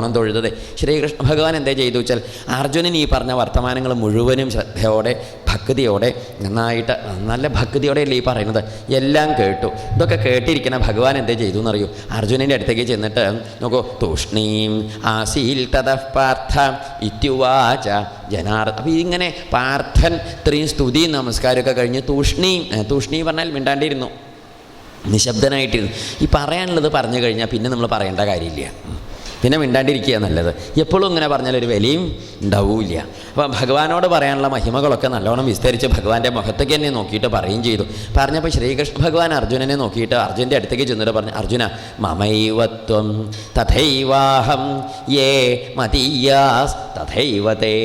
ഓണം തൊഴുതത്. ശ്രീകൃഷ്ണ ഭഗവാൻ എന്തേ ചെയ്തു വെച്ചാൽ അർജുനൻ ഈ പറഞ്ഞ വർത്തമാനങ്ങൾ മുഴുവനും ശ്രദ്ധയോടെ ഭക്തിയോടെ നന്നായിട്ട് നല്ല ഭക്തിയോടെയല്ലേ ഈ പറയുന്നത്? എല്ലാം കേട്ടു. ഇതൊക്കെ കേട്ടിരിക്കുന്ന ഭഗവാൻ എന്തേ ചെയ്തു എന്നറിയൂ. അർജുനന്റെ അടുത്തേക്ക് ചെന്നിട്ട് നോക്കൂ തൂഷ്ണീം ആസീൽ തതഃ പാർത്ഥ ഇത്യുവാച ജനാർ അപ്പോൾ ഇങ്ങനെ പാർത്ഥൻ ഇത്രയും സ്തുതി നമസ്കാരമൊക്കെ കഴിഞ്ഞ് തൂഷ്ണീം തൂഷ്ണീ പറഞ്ഞാൽ മിണ്ടാണ്ടിരുന്നു. നിശബ്ദനായിട്ടിരുന്നു. ഈ പറയാനുള്ളത് പറഞ്ഞു കഴിഞ്ഞാൽ പിന്നെ നമ്മൾ പറയേണ്ട കാര്യമില്ല. പിന്നെ മിണ്ടാണ്ടിരിക്കുക നല്ലത്. എപ്പോഴും ഇങ്ങനെ പറഞ്ഞാൽ ഒരു വിലയും ഉണ്ടാവില്ല. അപ്പം ഭഗവാനോട് പറയാനുള്ള മഹിമകളൊക്കെ നല്ലോണം വിസ്തരിച്ച് ഭഗവാന്റെ മുഖത്തേക്ക് തന്നെ നോക്കിയിട്ട് പറയുകയും ചെയ്തു. പറഞ്ഞപ്പോൾ ശ്രീകൃഷ്ണ ഭഗവാൻ അർജുനനെ നോക്കിയിട്ട് അർജുന്റെ അടുത്തേക്ക് ചെന്നിട്ട് പറഞ്ഞു അർജുന മമൈവത്വം തഥൈവാഹം യേ മതീയാസ് തഥൈവതേ.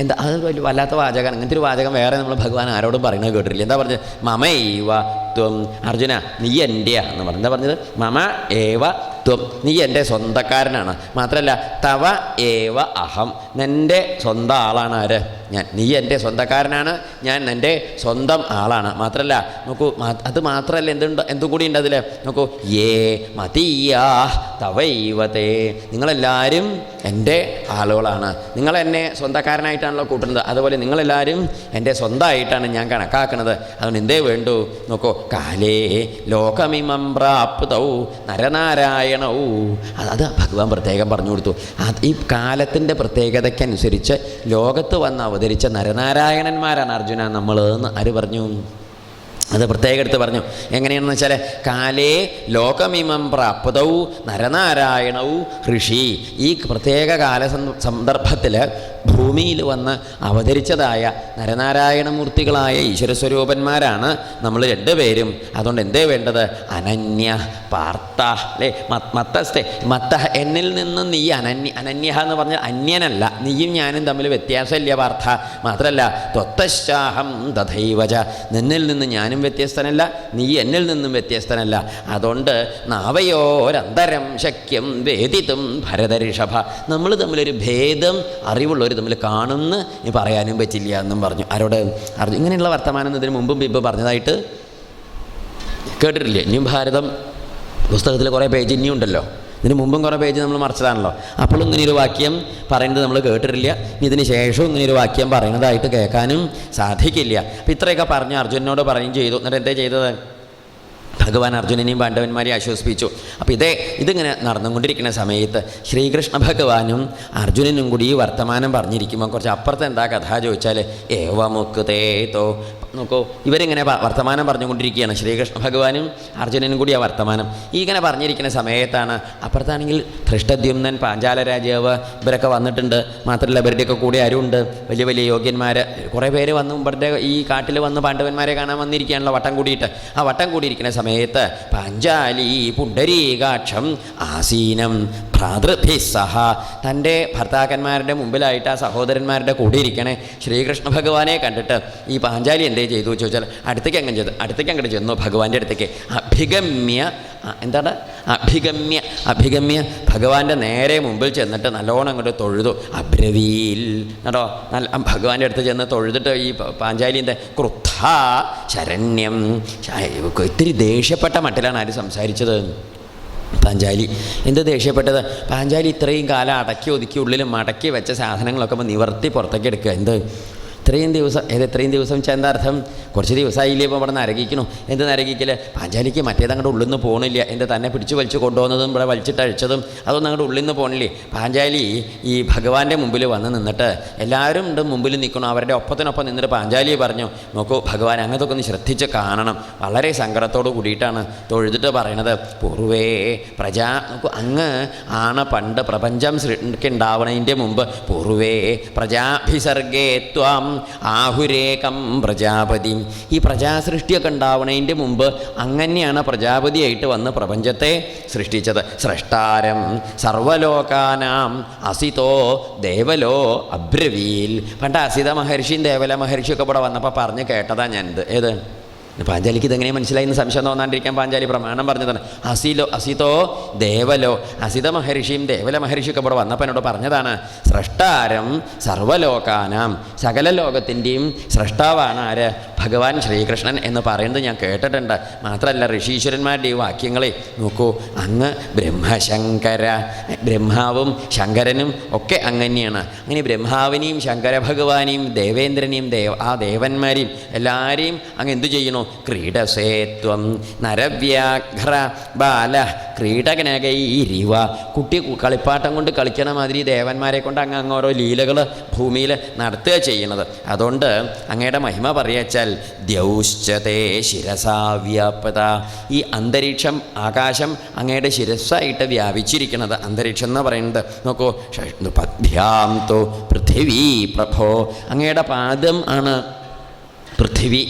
എന്താ അത് വലിയ വല്ലാത്ത വാചകം അങ്ങനത്തെ ഒരു വാചകം വേറെ നമ്മൾ ഭഗവാൻ ആരോടും പറയണത് കേട്ടിട്ടില്ല. എന്താ പറഞ്ഞത്? മമൈവ ത്വം അർജുന നീ എന്റെയാ എന്ന് പറഞ്ഞു. എന്താ പറഞ്ഞത്? മമ ഏവ ത്വം നീ എന്റെ സ്വന്തക്കാരനാണ്. മാത്രമല്ല തവ ഏവ അഹം. നിന്റെ സ്വന്തം ആളാണ് ആര്? ഞാൻ. നീ എന്റെ സ്വന്തക്കാരനാണ്. ഞാൻ എന്റെ സ്വന്തം ആളാണ്. മാത്രമല്ല നോക്കൂ അത് മാത്രമല്ല എന്തുണ്ട് എന്തും കൂടി ഉണ്ട് അതിൽ നോക്കൂ ഏ മതീയാ തവൈവതേ നിങ്ങളെല്ലാവരും എന്റെ ആളുകളാണ്. നിങ്ങൾ എന്നെ സ്വന്തക്കാരനായിട്ടാണല്ലോ കൂട്ടുന്നത്. അതുപോലെ നിങ്ങളെല്ലാവരും എന്റെ സ്വന്തമായിട്ടാണ് ഞാൻ കണക്കാക്കുന്നത്. അതുകൊണ്ട് എന്തേ വേണ്ടു? നോക്കൂ കാലേ ലോകമിമം പ്രാപ്തൗ. നരനാരായണൗ അത് അത് ഭഗവാൻ പ്രത്യേകം പറഞ്ഞു കൊടുത്തു. അത് ഈ കാലത്തിന്റെ പ്രത്യേകതയ്ക്കനുസരിച്ച് ലോകത്ത് വന്ന് അവതരിച്ച നരനാരായണന്മാരാണ് അർജുന നമ്മൾ എന്ന് ആര് പറഞ്ഞു? അത് പ്രത്യേകം എടുത്ത് പറഞ്ഞു. എങ്ങനെയാണെന്ന് വെച്ചാൽ കാലേ ലോകമിമം പ്രാപ്തൗ നരനാരായണവും ഋഷി. ഈ പ്രത്യേക കാല സന്ദർഭത്തിൽ ഭൂമിയിൽ വന്ന് അവതരിച്ചതായ നരനാരായണ നരനാരായണമൂർത്തികളായ ഈശ്വരസ്വരൂപന്മാരാണ് നമ്മൾ രണ്ടുപേരും. അതുകൊണ്ട് എന്തേ വേണ്ടത്? അനന്യ പാർത്ത അല്ലേ? മത്തസ്തേ മത്ത എന്നിൽ നിന്ന് നീ അനന്യ അനന്യ എന്ന് പറഞ്ഞാൽ അന്യനല്ല. നീയും ഞാനും തമ്മിൽ വ്യത്യാസമില്ല പാർത്ഥ. മാത്രമല്ല ത്വത്തശ്ചാഹം തഥൈവച. നിന്നിൽ നിന്ന് ഞാനും വ്യത്യസ്തനല്ല നീ എന്നിൽ നിന്നും വ്യത്യസ്തനല്ല. അതുകൊണ്ട് നാവയോരന്തരം ശക്യം വേദിതും ഭരതരിഷഭ. നമ്മൾ തമ്മിലൊരു ഭേദം അറിവുള്ളവർ തമ്മിൽ കാണുന്ന ഇനി പറയാനും പറ്റില്ല എന്നും പറഞ്ഞു. ആരോട് അർജുൻ ഇങ്ങനെയുള്ള വർത്തമാനം ഇതിന് മുമ്പും ഇപ്പം പറഞ്ഞതായിട്ട് കേട്ടിട്ടില്ലേ? ഇനിയും ഭാരതം പുസ്തകത്തിൽ കുറേ പേജ് ഇനിയും ഉണ്ടല്ലോ. ഇതിന് മുമ്പും കുറേ പേജ് നമ്മൾ മറിച്ചതാണല്ലോ. അപ്പോഴും ഇങ്ങനെ ഒരു വാക്യം പറയുന്നത് നമ്മൾ കേട്ടിട്ടില്ല. ഇതിന് ശേഷവും ഇങ്ങനെ ഒരു വാക്യം പറയുന്നതായിട്ട് കേൾക്കാനും സാധിക്കില്ല. അപ്പം ഇത്രയൊക്കെ പറഞ്ഞ് അർജുനോട് പറയുകയും ചെയ്തു. എന്നിട്ട് എന്തേ ചെയ്തത്? ഭഗവാൻ അർജുനനെയും പാണ്ഡവന്മാരെയും ആശ്വസിപ്പിച്ചു. അപ്പോൾ ഇതേ ഇതിങ്ങനെ നടന്നുകൊണ്ടിരിക്കുന്ന സമയത്ത് ശ്രീകൃഷ്ണ ഭഗവാനും അർജുനനും കൂടി ഈ വർത്തമാനം പറഞ്ഞിരിക്കുമ്പോൾ കുറച്ച് അപ്പുറത്ത് എന്താ കഥ ചോദിച്ചാൽ ഏവമുക്കുതേതോ നോക്കൂ ഇവരിങ്ങനെ വർത്തമാനം പറഞ്ഞുകൊണ്ടിരിക്കുകയാണ്. ശ്രീകൃഷ്ണ ഭഗവാനും അർജുനനും കൂടി ആ വർത്തമാനം ഇങ്ങനെ പറഞ്ഞിരിക്കുന്ന സമയത്താണ് അപ്പുറത്താണെങ്കിൽ ധൃഷ്ടദ്യുമ്നൻ പാഞ്ചാല രാജാവ് ഇവരൊക്കെ വന്നിട്ടുണ്ട്. മാത്രമല്ല ഇവരുടെയൊക്കെ കൂടെ ആരുണ്ട്? വലിയ വലിയ യോഗ്യന്മാർ കുറേ പേര് വന്ന് ഇവരുടെ ഈ കാട്ടിൽ വന്ന് പാണ്ഡവന്മാരെ കാണാൻ വന്നിരിക്കുകയാണല്ലോ വട്ടം കൂടിയിട്ട്. ആ വട്ടം കൂടിയിരിക്കുന്ന സമയത്ത് പാഞ്ചാലി പുണ്ടരീകാക്ഷം ആസീനം ഭ്രാതൃഭി സഹ. തന്റെ ഭർത്താക്കന്മാരുടെ മുമ്പിലായിട്ട് ആ സഹോദരന്മാരുടെ കൂടെ ഇരിക്കണേ ശ്രീകൃഷ്ണ ഭഗവാനെ കണ്ടിട്ട് ഈ പാഞ്ചാലി എന്തേ ചെയ്തു ചോദിച്ചാൽ അടുത്തേക്ക് അങ്ങനെ ചെയ്തു അടുത്തേക്ക് അങ്ങോട്ട് ചെന്നു ഭഗവാന്റെ അടുത്തേക്ക്. അഭിഗമ്യ എന്താണ്? അഭിഗമ്യ അഭിഗമ്യ. ഭഗവാന്റെ നേരെ മുമ്പിൽ ചെന്നിട്ട് നല്ലോണം അങ്ങോട്ട് തൊഴുതു. അബ്രവീൽ കേട്ടോ നല്ല ഭഗവാന്റെ അടുത്ത് ചെന്ന് തൊഴുതിട്ട് ഈ പ- പാഞ്ചാലി എന്താ ക്രുദ്ധ ശരണ്യം. ഇത്തിരി ദേഷ്യപ്പെട്ട മട്ടിലാണ് ആര് സംസാരിച്ചത്. പാഞ്ചാലി. എന്ത് ദേഷ്യപ്പെട്ടത്? പാഞ്ചാലി ഇത്രയും കാലം അടക്കി ഒതുക്കി ഉള്ളിൽ മടക്കി വെച്ച സാധനങ്ങളൊക്കെ നിവർത്തി പുറത്തേക്ക് എടുക്കുക. എന്ത്? ഇത്രയും ദിവസം ഏത് ഇത്രയും ദിവസം വെച്ചാൽ എന്താ അർത്ഥം? കുറച്ച് ദിവസമായില്ലേ ഇപ്പോൾ ഇവിടെ നരകിക്കണു. എന്ത് നരകിക്കില്ല പാഞ്ചാലിക്ക് മറ്റേത് അങ്ങോട്ട് ഉള്ളിൽ നിന്ന് പോകണില്ല എന്റെ തന്നെ പിടിച്ച് വലിച്ച് കൊണ്ടുപോകുന്നതും ഇവിടെ വലിച്ചിട്ട് അഴിച്ചതും അതൊന്നും അങ്ങോട്ട് ഉള്ളിൽ നിന്ന് പോകണില്ലേ പാഞ്ചാലി ഈ ഭഗവാന്റെ മുമ്പിൽ വന്ന് നിന്നിട്ട് എല്ലാവരും ഉണ്ട് മുമ്പിൽ നിൽക്കണം അവരുടെ ഒപ്പത്തിനൊപ്പം നിന്നിട്ട് പാഞ്ചാലി പറഞ്ഞു നോക്കൂ ഭഗവാൻ അങ്ങനത്തൊക്കെ ഒന്ന് ശ്രദ്ധിച്ച് കാണണം. വളരെ സങ്കടത്തോട് കൂടിയിട്ടാണ് തൊഴുതിട്ട് പറയണത്. പൂർവേ പ്രജാ നോക്കൂ അങ്ങ് ആണ് പണ്ട് പ്രപഞ്ചം ഉണ്ടാവണതിന്റെ മുമ്പ് പൂർവേ പ്രജാഭിസർഗേ ആഹുരേകം പ്രജാപതി. ഈ പ്രജാസൃഷ്ടിയൊക്കെ ഉണ്ടാവണതിന്റെ മുമ്പ് അങ്ങനെയാണ് പ്രജാപതിയായിട്ട് വന്ന് പ്രപഞ്ചത്തെ സൃഷ്ടിച്ചത്. സൃഷ്ടാരം സർവലോകാനാം അസിതോ ദേവലോ അബ്രവീൽ. പണ്ട് അസിത മഹർഷിയും ദേവല മഹർഷിയൊക്കെ ഇവിടെ വന്നപ്പോൾ പറഞ്ഞ് കേട്ടതാണ് ഞാനിത്. ഏത്? പാഞ്ചാലിക്ക് ഇതെങ്ങനെ മനസ്സിലായി എന്ന് സംശയം തോന്നാണ്ടിരിക്കാൻ പാഞ്ചാലി പ്രമാണം പറഞ്ഞതാണ്. അസിലോ അസിതോ ദേവലോ അസിത മഹർഷിയും ദേവല മഹർഷിയൊക്കെ ഇവിടെ വന്നപ്പോൾ എന്നോട് പറഞ്ഞതാണ് സ്രഷ്ടാരം സർവലോകാനാം സകല ലോകത്തിന്റെയും സ്രഷ്ടാവാണ് ആര്? ഭഗവാൻ ശ്രീകൃഷ്ണൻ എന്ന് പറയുന്നത് ഞാൻ കേട്ടിട്ടുണ്ട്. മാത്രമല്ല ഋഷീശ്വരന്മാരുടെ ഈ വാക്യങ്ങളെ നോക്കൂ. അങ്ങ് ബ്രഹ്മശങ്കര ബ്രഹ്മാവും ശങ്കരനും ഒക്കെ അങ്ങനെയാണ്. അങ്ങനെ ബ്രഹ്മാവിനെയും ശങ്കര ഭഗവാനെയും ദേവേന്ദ്രനെയും ദേവ ആ ദേവന്മാരെയും എല്ലാവരെയും അങ്ങ് എന്തു ചെയ്യണു ക്രീഡസേത്വം നരവ്യാഘ്ര ബാല ക്രീഡകനകൈരിവ കുട്ടി കളിപ്പാട്ടം കൊണ്ട് കളിക്കണ മാതിരി ദേവന്മാരെ കൊണ്ട് അങ്ങ് അങ്ങ് ഓരോ ലീലകൾ ഭൂമിയിൽ നടത്തുക ചെയ്യുന്നത്. അതുകൊണ്ട് അങ്ങയുടെ മഹിമ പറയാച്ചാൽ ദ്യൗശ്ചതേ ശിരസാവ്യാപത ഈ അന്തരീക്ഷം ആകാശം അങ്ങയുടെ ശിരസ്സായിട്ട് വ്യാപിച്ചിരിക്കുന്നത് അന്തരീക്ഷം എന്ന് പറയുന്നത്. നോക്കൂ പദ്ഭ്യാം തോ പൃഥിവീ പ്രഭോ. അങ്ങയുടെ പാദം ആണ് പൃഥിവി.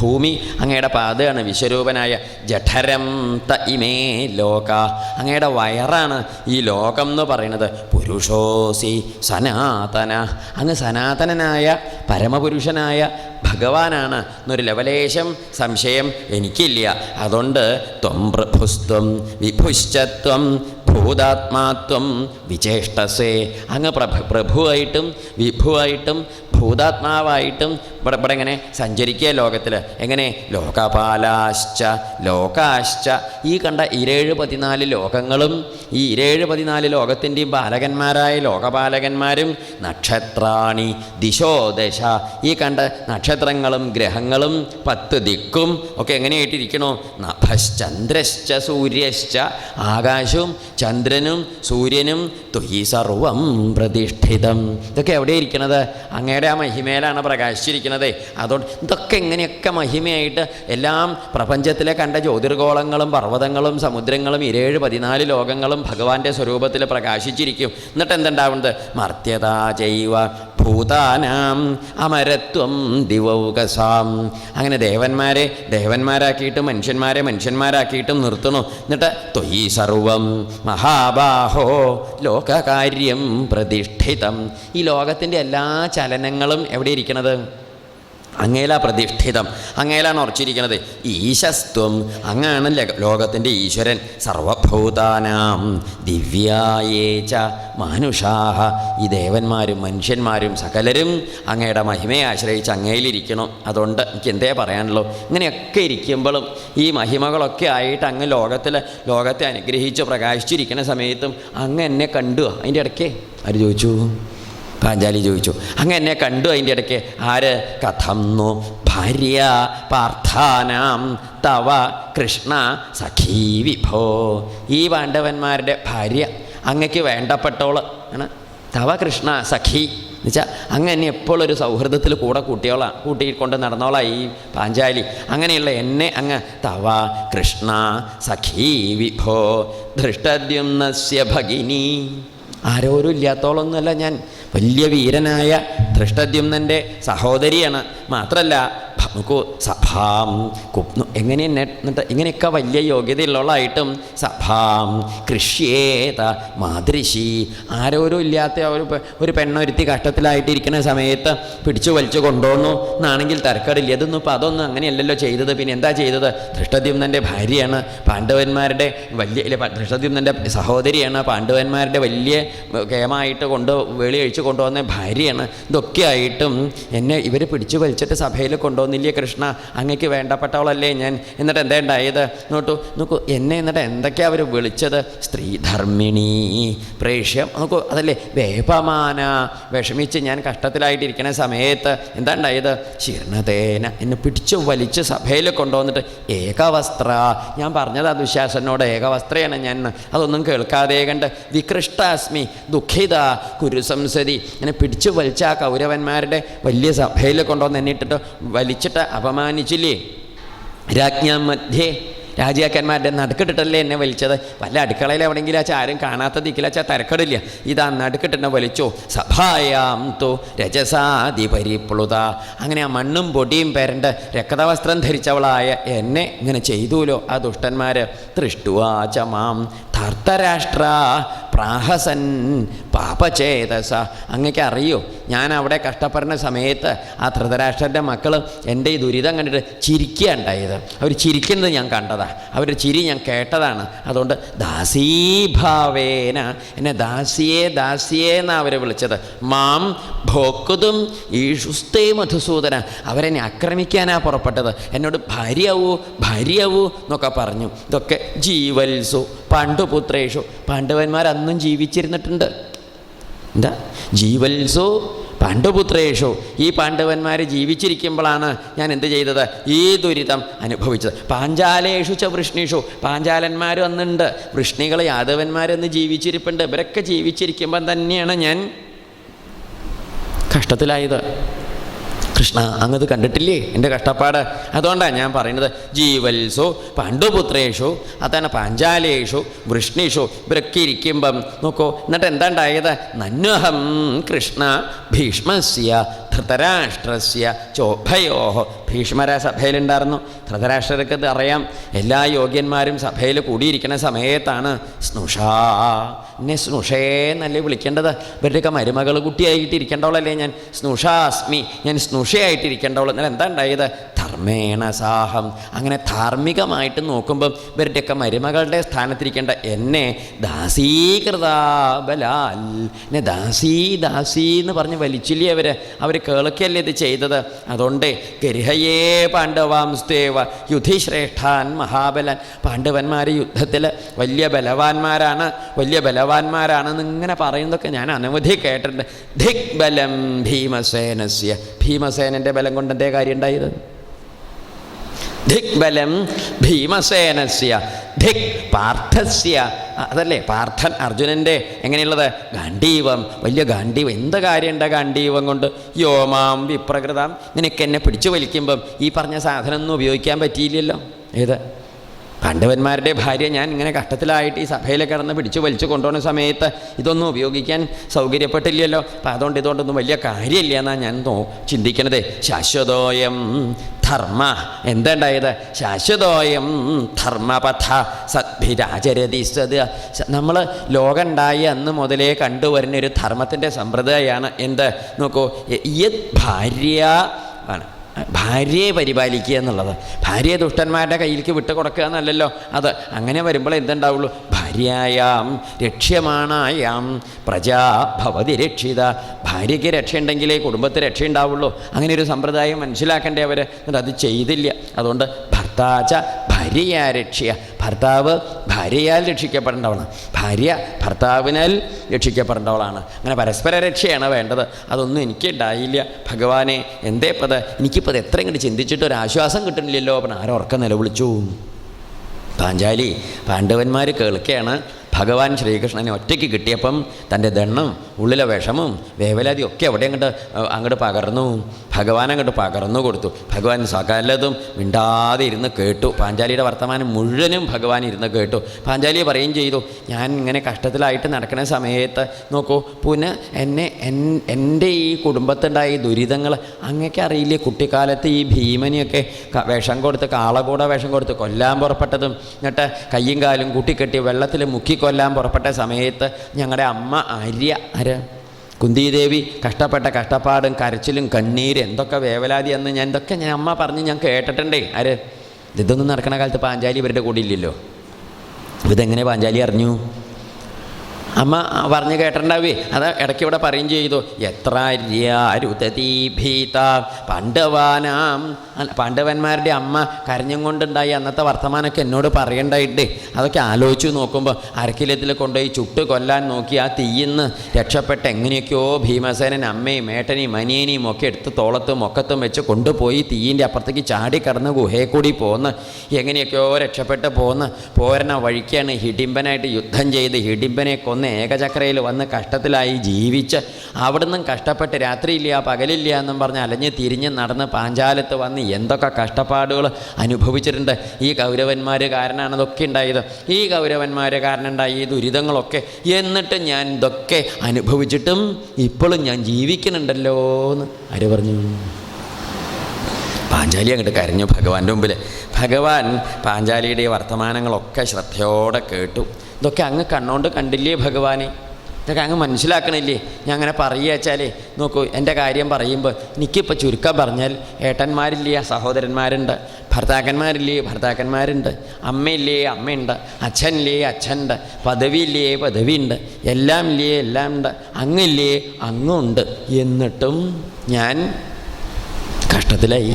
ഭൂമി അങ്ങയുടെ പാതയാണ് വിശ്വരൂപനായ ജഠരം ത ഇമേ ലോക. അങ്ങയുടെ വയറാണ് ഈ ലോകം എന്ന് പറയുന്നത്. പുരുഷോസി സനാതന. അങ്ങ് സനാതനനായ പരമപുരുഷനായ ഭഗവാനാണ്. എന്നൊരു ലവലേശം സംശയം എനിക്കില്ല. അതുകൊണ്ട് ത്വം പ്രഭുസ്ത്വം വിഭുശ്ചത്വം ഭൂതാത്മാത്വം വിചേഷ്ടസേ. അങ്ങ് പ്രഭ പ്രഭുവായിട്ടും വിഭുവായിട്ടും ഭൂതാത്മാവായിട്ടും ഇവിടെ ഇവിടെ എങ്ങനെ? സഞ്ചരിക്കുക ലോകത്തിൽ എങ്ങനെ? ലോകപാലാശ്ച ലോകാശ്ച. ഈ കണ്ട ഇരേഴ് പതിനാല് ലോകങ്ങളും ഈ ഇരേഴ് പതിനാല് ലോകത്തിന്റെയും ബാലകന്മാരായ ലോകപാലകന്മാരും നക്ഷത്രാണി ദിശോ ദശ. ഈ കണ്ട നക്ഷത്രങ്ങളും ഗ്രഹങ്ങളും പത്ത് ദിക്കും ഒക്കെ എങ്ങനെയായിട്ടിരിക്കണോ? നഭശ്ചന്ദ്രശ്ച സൂര്യശ്ച. ആകാശവും ചന്ദ്രനും സൂര്യനും തൊയ് സർവം പ്രതിഷ്ഠിതം. ഇതൊക്കെ എവിടെ ഇരിക്കണത്? അങ്ങയുടെ ആ മഹിമയിലാണ് പ്രകാശിച്ചിരിക്കുന്നത് അതുകൊണ്ട് ഇതൊക്കെ ഇങ്ങനെയൊക്കെ മഹിമയായിട്ട് എല്ലാം പ്രപഞ്ചത്തിലെ കണ്ട ജ്യോതിർഗോളങ്ങളും പർവതങ്ങളും സമുദ്രങ്ങളും ഇരേഴ് പതിനാല് ലോകങ്ങളും ഭഗവാന്റെ സ്വരൂപത്തിൽ പ്രകാശിച്ചിരിക്കും. എന്നിട്ട് എന്തുണ്ടാവുന്നത്? മർത്യതാ ജൈവ ഭൂതാനാം അമരത്വം ദിവൗകസാം. അങ്ങനെ ദേവന്മാരെ ദേവന്മാരാക്കിയിട്ടും മനുഷ്യന്മാരെ മനുഷ്യന്മാരാക്കിയിട്ടും നിർത്തണു എന്നിട്ട് ത്വയി സർവം മഹാബാഹോ ലോകകാര്യം പ്രതിഷ്ഠിതം. ഈ ലോകത്തിന്റെ എല്ലാ ചലനങ്ങളും എവിടെ ഇരിക്കണത്? അങ്ങേല പ്രതിഷ്ഠിതം. അങ്ങേലാണ് ഉറച്ചിരിക്കുന്നത് ഈശസ്ത്വം. അങ്ങാണ് ലക- ലോകത്തിന്റെ ഈശ്വരൻ. സർവഭൂതാനാം ദിവ്യായേച്ച മാനുഷാഹ. ഈ ദേവന്മാരും മനുഷ്യന്മാരും സകലരും അങ്ങയുടെ മഹിമയെ ആശ്രയിച്ച് അങ്ങയിലിരിക്കണം അതുകൊണ്ട് എനിക്ക് എന്തേ പറയാനുള്ളൂ. ഇങ്ങനെയൊക്കെ ഇരിക്കുമ്പോഴും ഈ മഹിമകളൊക്കെ ആയിട്ട് അങ്ങ് ലോകത്തിൽ ലോകത്തെ അനുഗ്രഹിച്ച് പ്രകാശിച്ചിരിക്കുന്ന സമയത്തും അങ്ങ് എന്നെ കണ്ടു. അതിന്റെ ഇടയ്ക്ക് ആര് ചോദിച്ചു? പാഞ്ചാലി ചോദിച്ചു അങ്ങ് എന്നെ കണ്ടു അതിന്റെ ഇടയ്ക്ക്? ആര്? കഥം നു ഭാര്യ പാർത്ഥാനാം തവ കൃഷ്ണ സഖീ വിഭോ. ഈ പാണ്ഡവന്മാരുടെ ഭാര്യ അങ്ങക്ക് വേണ്ടപ്പെട്ടോൾ ആണ്. തവ കൃഷ്ണ സഖി. എന്നുവെച്ചാൽ അങ്ങ് എന്നെ എപ്പോഴും ഒരു സൗഹൃദത്തിൽ കൂടെ കൂട്ടിയോളാം കൂട്ടിക്കൊണ്ട് നടന്നോളാം ഈ പാഞ്ചാലി. അങ്ങനെയുള്ള എന്നെ അങ്ങ് തവ കൃഷ്ണ സഖീ വിഭോ ധൃഷ്ടദ്യുംനസ്യ ഭഗിനി. ആരോരും ഇല്ലാത്തോളൊന്നുമല്ല ഞാൻ. വലിയ വീരനായ ധൃഷ്ടദ്യുമ്നന്റെ സഹോദരിയാണ്. മാത്രമല്ല ഭ- നോക്കൂ സഭാം കുപ്നു എങ്ങനെ എന്നെ എന്നിട്ട് ഇങ്ങനെയൊക്കെ വലിയ യോഗ്യതയുള്ളവളായിട്ടും സഭാം കൃഷ്യേത മാതൃശി ആരോരും ഇല്ലാത്ത ഒരു ഒരു പെണ്ണൊരുത്തി കഷ്ടത്തിലായിട്ടിരിക്കുന്ന സമയത്ത് പിടിച്ചു വലിച്ചു കൊണ്ടുവന്നു. എന്നാണെങ്കിൽ തരക്കടില്ല ഇതൊന്നും ഇപ്പോൾ അതൊന്നും അങ്ങനെയല്ലല്ലോ ചെയ്തത്. പിന്നെ എന്താ ചെയ്തത്? ധൃഷ്ടദ്യുമ്നന്റെ ഭാര്യയാണ് പാണ്ഡവന്മാരുടെ വലിയ ധൃഷ്ടദ്യുമ്നന്റെ സഹോദരിയാണ് പാണ്ഡവന്മാരുടെ വലിയ കേമായിട്ട് കൊണ്ട് വെളി അഴിച്ചു കൊണ്ടുവന്ന ഭാര്യയാണ്. ഇതൊക്കെ ആയിട്ടും എന്നെ ഇവർ പിടിച്ചു വലിച്ചിട്ട് സഭയിൽ കൊണ്ടുവന്നില്ലേ കൃഷ്ണ? അങ്ങക്ക് വേണ്ടപ്പെട്ടവളല്ലേ ഞാൻ എന്നിട്ട് എന്താ ഉണ്ടായത്? നോട്ടു നോക്കൂ എന്നെ എന്നിട്ട് എന്തൊക്കെയാ അവർ വിളിച്ചത്? സ്ത്രീധർമ്മിണി പ്രേഷ്യം നോക്കൂ അതല്ലേ? വേപമാന വിഷമിച്ച് ഞാൻ കഷ്ടത്തിലായിട്ടിരിക്കുന്ന സമയത്ത് എന്താ ഉണ്ടായത്? ശീർണതേന എന്നെ പിടിച്ചു വലിച്ച് സഭയിൽ കൊണ്ടുവന്നിട്ട് ഏകവസ്ത്ര. ഞാൻ പറഞ്ഞത് ആ ദുശാസനോട് ഏകവസ്ത്രയാണ് ഞാൻ. അതൊന്നും കേൾക്കാതെ കണ്ട് വികൃഷ്ടാസ്മി ദുഃഖിത കുരുസംസതി എന്നെ പിടിച്ചു വലിച്ച ആ കൗരവന്മാരുടെ വലിയ സഭയിൽ കൊണ്ടുവന്ന് എന്നിട്ടിട്ട് വലിച്ചിട്ട് അപമാനിച്ചില്ലേ? രാജ്ഞാം മധ്യേ രാജാക്കന്മാരുടെ നടുക്കിട്ടിട്ടല്ലേ എന്നെ വലിച്ചത്? വല്ല അടുക്കളയിൽ എവിടെയെങ്കിലും ആരും കാണാത്ത ദിക്കിലാച്ചാ തിരക്കടില്ല. ഇതാ നടുക്കിട്ടെന്നെ വലിച്ചോ. സഭായാം തോ രജസാദി പരിപ്ലുത. അങ്ങനെ ആ മണ്ണും പൊടിയും പേരണ്ട് രക്തവസ്ത്രം ധരിച്ചവളായ എന്നെ ഇങ്ങനെ ചെയ്തുലോ ആ ദുഷ്ടന്മാർ തൃഷ്ടുവാച മാം ധർത്തരാഷ്ട്ര പ്രാഹസൻ പാപചേതസ. അങ്ങക്ക് അറിയോ? ഞാൻ അവിടെ കഷ്ടപ്പെടുന്ന സമയത്ത് ആ ധൃതരാഷ്ട്രന്റെ മക്കൾ എന്റെ ഈ ദുരിതം കണ്ടിട്ട് ചിരിക്കുകയുണ്ടായത്. അവർ ചിരിക്കുന്നത് ഞാൻ കണ്ടതാണ് അവരുടെ ചിരി ഞാൻ കേട്ടതാണ്. അതുകൊണ്ട് ദാസീഭാവേന എന്നെ ദാസിയെ ദാസിയേ എന്നാണ് അവരെ വിളിച്ചത്. മാം ഭോക്കുതും ഈഷുസ്തേ മധുസൂദന അവരെന്നെ ആക്രമിക്കാനാണ് പുറപ്പെട്ടത്. എന്നോട് ഭാര്യയാവൂ ഭാര്യയാവൂ എന്നൊക്കെ പറഞ്ഞു. ഇതൊക്കെ ജീവൽസു പാണ്ഡുപുത്രേഷു പാണ്ഡവന്മാർ അന്നും ജീവിച്ചിരുന്നിട്ടുണ്ട്. എന്താ? ജീവൽസു പാണ്ഡുപുത്രേഷു ഈ പാണ്ഡവന്മാർ ജീവിച്ചിരിക്കുമ്പോഴാണ് ഞാൻ എന്ത് ചെയ്തത്? ഈ ദുരിതം അനുഭവിച്ചത്. പാഞ്ചാലേഷു ച വൃഷ്ണിഷു. പാഞ്ചാലന്മാരും അന്നുണ്ട് വൃഷ്ണികൾ യാദവന്മാരെന്ന് ജീവിച്ചിരിപ്പുണ്ട്. ഇവരൊക്കെ ജീവിച്ചിരിക്കുമ്പം തന്നെയാണ് ഞാൻ കഷ്ടത്തിലായത്. കൃഷ്ണ അങ്ങത് കണ്ടിട്ടില്ലേ? എന്റെ കഷ്ടപ്പാട്. അതുകൊണ്ടാണ് ഞാൻ പറയുന്നത് ജീവൽസോ പണ്ടുപുത്രേഷു അതന്നെ പാഞ്ചാലേഷോ വൃഷ്ണീഷോ ഇവരൊക്കെ ഇരിക്കുമ്പം നോക്കോ എന്നിട്ട് എന്താ ഉണ്ടായത്? നന്വഹം കൃഷ്ണ ഭീഷ്മസ്യ ധൃതരാഷ്ട്രസ്യ ചോഭയോഹോ. ഭീഷ്മര സഭയിലുണ്ടായിരുന്നു. ധൃതരാഷ്ട്രക്ക് അറിയാം എല്ലാ യോഗ്യന്മാരും സഭയിൽ കൂടിയിരിക്കുന്ന സമയത്താണ് സ്നുഷ. എന്നെ സ്നുഷേ എന്നല്ലേ വിളിക്കേണ്ടത്? ഇവരുടെയൊക്കെ മരുമകൾ കുട്ടിയായിട്ടിരിക്കേണ്ടവളല്ലേ ഞാൻ? സ്നുഷാസ്മി ഞാൻ സ്നുഷയായിട്ടിരിക്കേണ്ടവൾ. എന്നാൽ എന്താ ഉണ്ടായത്? ധർമ്മേണ സാഹം. അങ്ങനെ ധാർമ്മികമായിട്ട് നോക്കുമ്പം ഇവരുടെയൊക്കെ മരുമകളുടെ സ്ഥാനത്തിരിക്കേണ്ട എന്നെ ദാസീകൃതാബലാൽ എന്നെ ദാസീ ദാസി എന്ന് പറഞ്ഞ് വലിച്ചില്ലേ അവർ അവർ കേൾക്കല്ലേ ഇത് ചെയ്തത്. അതുകൊണ്ട് ഗരിഹയേ പാണ്ഡവാംസ്തേവ യുധിശ്രേഷ്ഠാൻ മഹാബലൻ. പാണ്ഡവന്മാർ യുദ്ധത്തിൽ വലിയ ബലവാന്മാരാണ് വലിയ ബലവാന്മാരാണെന്ന് ഇങ്ങനെ പറയുന്നതൊക്കെ ഞാൻ അനവധി കേട്ടിട്ടുണ്ട്. ധിക് ബലം ഭീമസേനസ്യ. ഭീമസേനന്റെ ബലം കൊണ്ട് എന്തേ കാര്യം ഉണ്ടായത്? ധിക് ബലം ഭീമസേനസ്യ ധിക് പാർത്ഥസ്യ. അതല്ലേ? പാർത്ഥൻ അർജുനന്റെ എങ്ങനെയുള്ളത്? ഗാന്ധീവം. വലിയ ഗാന്ധീവം. എന്ത് കാര്യമുണ്ട് ഗാന്ധീവം കൊണ്ട്? യോമാം വിപ്രകൃതം. നിനക്ക് എന്നെ പിടിച്ചു വലിക്കുമ്പം ഈ പറഞ്ഞ സാധനം ഒന്നും ഉപയോഗിക്കാൻ പറ്റിയില്ലല്ലോ. ഏത്? പാണ്ഡവന്മാരുടെ ഭാര്യ ഞാൻ ഇങ്ങനെ കഷ്ടത്തിലായിട്ട് ഈ സഭയിൽ കിടന്ന് പിടിച്ചു വലിച്ചു കൊണ്ടുപോകുന്ന സമയത്ത് ഇതൊന്നും ഉപയോഗിക്കാൻ സൗകര്യപ്പെട്ടില്ലല്ലോ. അപ്പം അതുകൊണ്ട് ഇതുകൊണ്ടൊന്നും വലിയ കാര്യമില്ല എന്നാണ് ഞാൻ ചിന്തിക്കണത്. ശാശ്വതോയം ധർമ്മ. എന്തുണ്ടായത്? ശാശ്വതോയം ധർമ്മപഥ സദ്ഭിരാചരതി സത് നമ്മൾ ലോകമുണ്ടായി അന്ന് മുതലേ കണ്ടുവരുന്ന ഒരു ധർമ്മത്തിന്റെ സമ്പ്രദായമാണ് എന്ത്? നോക്കൂ യത് ഭാര്യ ആണ്. ഭാര്യയെ പരിപാലിക്കുക എന്നുള്ളത്. ഭാര്യയെ ദുഷ്ടന്മാരുടെ കയ്യിലേക്ക് വിട്ട് കൊടുക്കുക എന്നല്ലല്ലോ അത്. അങ്ങനെ വരുമ്പോൾ എന്തുണ്ടാവുള്ളൂ? ഭാര്യയാം രക്ഷ്യമാണായാം പ്രജാ ഭവതി രക്ഷിത. ഭാര്യയ്ക്ക് രക്ഷയുണ്ടെങ്കിലേ കുടുംബത്തിൽ രക്ഷയുണ്ടാവുള്ളൂ. അങ്ങനെ ഒരു സമ്പ്രദായം മനസ്സിലാക്കേണ്ടേ അവർ എന്നിട്ട് അത് ചെയ്തില്ല. അതുകൊണ്ട് ഭർത്താച്ച ഭാര്യയാ രക്ഷ്യ. ഭർത്താവ് ഭാര്യയാൽ രക്ഷിക്കപ്പെടേണ്ടവളാണ്. ഭാര്യ ഭർത്താവിനാൽ രക്ഷിക്കപ്പെടേണ്ടവളാണ്. അങ്ങനെ പരസ്പര രക്ഷയാണ് വേണ്ടത്. അതൊന്നും എനിക്ക് ഉണ്ടായില്ല. ഭഗവാനെ എന്തേ പത് എനിക്കിപ്പോൾ അത് എത്രയും ഇങ്ങോട്ട് ചിന്തിച്ചിട്ട് ഒരു ആശ്വാസം കിട്ടുന്നില്ലല്ലോ അപ്പം ആരോർക്കം നിലവിളിച്ചു. പാഞ്ചാലി പാണ്ഡവന്മാർ കേൾക്കുകയാണ് ഭഗവാൻ ശ്രീകൃഷ്ണനെ ഒറ്റയ്ക്ക് കിട്ടിയപ്പം തന്റെ ദണ്ണും ഉള്ളിലെ വിഷമും വേവലാതി ഒക്കെ അവിടെ അങ്ങോട്ട് അങ്ങോട്ട് പകർന്നു. ഭഗവാൻ അങ്ങോട്ട് പകർന്നു കൊടുത്തു. ഭഗവാൻ സകലതും മിണ്ടാതെ ഇരുന്ന് കേട്ടു. പാഞ്ചാലിയുടെ വർത്തമാനം മുഴുവനും ഭഗവാൻ ഇരുന്ന് കേട്ടു. പാഞ്ചാലി പറയുകയും ചെയ്തു ഞാൻ ഇങ്ങനെ കഷ്ടത്തിലായിട്ട് നടക്കുന്ന സമയത്ത് നോക്കൂ പുന എന്നെ എൻ- എന്റെ ഈ കുടുംബത്തുണ്ടായ ദുരിതങ്ങൾ അങ്ങക്ക് അറിയില്ലേ? കുട്ടിക്കാലത്ത് ഈ ഭീമനെയൊക്കെ വേഷം വിഷം കൊടുത്ത് കാളകൂട വേഷം കൊടുത്ത് കൊല്ലാൻ പുറപ്പെട്ടതും എന്നിട്ട് കയ്യും കാലും കൂട്ടിക്കെട്ടി വെള്ളത്തിൽ മുക്കി കൊല്ലാൻ പുറപ്പെട്ട സമയത്ത് ഞങ്ങളുടെ അമ്മ ആര്യ ആര്? കുന്തിദേവി കഷ്ടപ്പെട്ട കഷ്ടപ്പാടും കരച്ചിലും കണ്ണീര് എന്തൊക്കെ വേവലാതി എന്ന് ഞാൻ എന്തൊക്കെ ഞാൻ അമ്മ പറഞ്ഞ് ഞാൻ കേട്ടിട്ടുണ്ടേ. ആര്? ഇതൊന്നും നടക്കണ കാലത്ത് പാഞ്ചാലി ഇവരുടെ കൂടെ ഇല്ലല്ലോ. ഇതെങ്ങനെ പാഞ്ചാലി അറിഞ്ഞു? അമ്മ പറഞ്ഞു കേട്ടണ്ടാവേ അത് ഇടയ്ക്ക് ഇവിടെ പറയും ചെയ്തു. എത്ര ഭീത പാണ്ഡവാനാം പാണ്ഡവന്മാരുടെ അമ്മ കരഞ്ഞും കൊണ്ടുണ്ടായി. അന്നത്തെ വർത്തമാനമൊക്കെ എന്നോട് പറയണ്ടായിട്ട്. അതൊക്കെ ആലോചിച്ച് നോക്കുമ്പോൾ അരക്കിലത്തിൽ കൊണ്ടുപോയി ചുട്ട് കൊല്ലാൻ നോക്കി ആ തീയിന്ന് രക്ഷപ്പെട്ട് എങ്ങനെയൊക്കെയോ ഭീമസേനൻ അമ്മയും ഏട്ടനെയും അനിയനെയും ഒക്കെ എടുത്ത് തോളത്തും മൊക്കത്തും വെച്ച് കൊണ്ടുപോയി തീയിന്റെ അപ്പുറത്തേക്ക് ചാടി കടന്ന് ഗുഹയെ കൂടി പോന്ന്. എങ്ങനെയൊക്കെയോ രക്ഷപ്പെട്ട് പോന്ന്. പോരണ വഴിക്കാണ് ഹിഡിംബനായിട്ട് യുദ്ധം ചെയ്ത് ഹിഡിംബനെ കൊന്ന് ഏകചക്രയിൽ വന്ന് കഷ്ടത്തിലായി ജീവിച്ച് അവിടുന്ന് കഷ്ടപ്പെട്ട് രാത്രിയില്ല പകലില്ല എന്നും പറഞ്ഞ് അലഞ്ഞ് തിരിഞ്ഞ് നടന്ന് പാഞ്ചാലത്ത് വന്ന് എന്തൊക്കെ കഷ്ടപ്പാടുകൾ അനുഭവിച്ചിട്ടുണ്ട്. ഈ കൗരവന്മാർ കാരണമാണ് ഇതൊക്കെ ഉണ്ടായത്. ഈ കൗരവന്മാർ കാരണം ഉണ്ടായി ഈ ദുരിതങ്ങളൊക്കെ എന്നിട്ട് ഞാൻ ഇതൊക്കെ അനുഭവിച്ചിട്ടും ഇപ്പോഴും ഞാൻ ജീവിക്കുന്നുണ്ടല്ലോ എന്ന് ആര് പറഞ്ഞു? പാഞ്ചാലി അങ്ങോട്ട് കരഞ്ഞു ഭഗവാന്റെ മുമ്പിൽ ഭഗവാൻ പാഞ്ചാലിയുടെ വർത്തമാനങ്ങളൊക്കെ ശ്രദ്ധയോടെ കേട്ടു. ഇതൊക്കെ അങ്ങ് കണ്ണോണ്ട് കണ്ടില്ലേ ഭഗവാനെ? ഇതൊക്കെ അങ്ങ് മനസ്സിലാക്കണില്ലേ? ഞാൻ അങ്ങനെ പറയുക വെച്ചാലേ നോക്കൂ എന്റെ കാര്യം പറയുമ്പോൾ എനിക്കിപ്പോൾ ചുരുക്കം പറഞ്ഞാൽ ഏട്ടന്മാരില്ലേ സഹോദരന്മാരുണ്ട് ഭർത്താക്കന്മാരില്ലേ ഭർത്താക്കന്മാരുണ്ട് അമ്മയില്ലേ അമ്മയുണ്ട് അച്ഛനില്ലേ അച്ഛനുണ്ട് പദവിയില്ലേ പദവിയുണ്ട് എല്ലാം ഇല്ലേ എല്ലാം ഉണ്ട് അങ്ങില്ലേ അങ്ങുണ്ട്. എന്നിട്ടും ഞാൻ കഷ്ടത്തിലായി.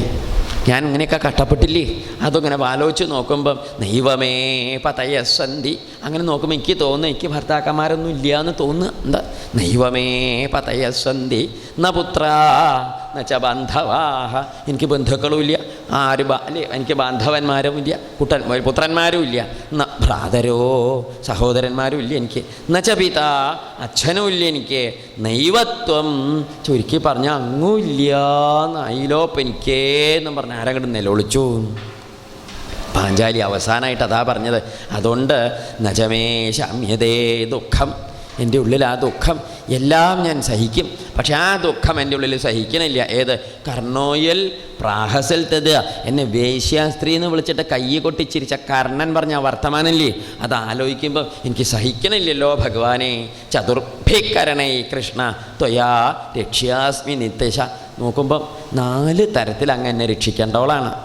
ഞാൻ ഇങ്ങനെയൊക്കെ കഷ്ടപ്പെട്ടില്ലേ? അതങ്ങനെ ആലോചിച്ച് നോക്കുമ്പം ദൈവമേ പതയസന്ധി അങ്ങനെ നോക്കുമ്പോൾ എനിക്ക് തോന്നുന്നു എനിക്ക് ഭർത്താക്കന്മാരൊന്നും ഇല്ല എന്ന് തോന്നുന്നു. എന്താ? ദൈവമേ പതയസന്ധി ന പുത്ര എന്നുവെച്ച ബന്ധവാഹ. എനിക്ക് ബന്ധുക്കളും ഇല്ല ആര് അല്ലെ? എനിക്ക് ബാന്ധവന്മാരും ഇല്ല കുട്ടൻ പുത്രന്മാരും ഇല്ല ന ഭ്രാതരോ സഹോദരന്മാരും ഇല്ല എനിക്ക്. എന്നുവെച്ച പിത അച്ഛനും ഇല്ല എനിക്ക്. നൈവത്വം ചുരുക്കി പറഞ്ഞ അങ്ങും ഇല്ല എന്നായിലോപ്പ് എനിക്കേ എന്നും പറഞ്ഞ ആരെങ്കിലും നിലവിളിച്ചു. പാഞ്ചാലി അവസാനമായിട്ട് അതാ പറഞ്ഞത്. അതുകൊണ്ട് നജമേ ശമ്യതേ ദുഃഖം. എന്റെ ഉള്ളിൽ ആ ദുഃഖം എല്ലാം ഞാൻ സഹിക്കും. പക്ഷെ ആ ദുഃഖം എന്റെ ഉള്ളിൽ സഹിക്കണില്ല. ഏത്? കർണോയൽ പ്രാഹസൽ തത്. എന്നെ വേശ്യാസ്ത്രീ എന്ന് വിളിച്ചിട്ട് കൈ കൊട്ടിച്ചിരിച്ച കർണൻ പറഞ്ഞ വർത്തമാനല്ലേ? അത് ആലോചിക്കുമ്പോൾ എനിക്ക് സഹിക്കണില്ലല്ലോ ഭഗവാനെ. ചതുർഭിക്കരണേ കൃഷ്ണ ത്വയാ രക്ഷ്യാസ്മി നിത്യശ. നോക്കുമ്പം നാല് തരത്തിൽ അങ്ങ് എന്നെ രക്ഷിക്കേണ്ടവളാണ്.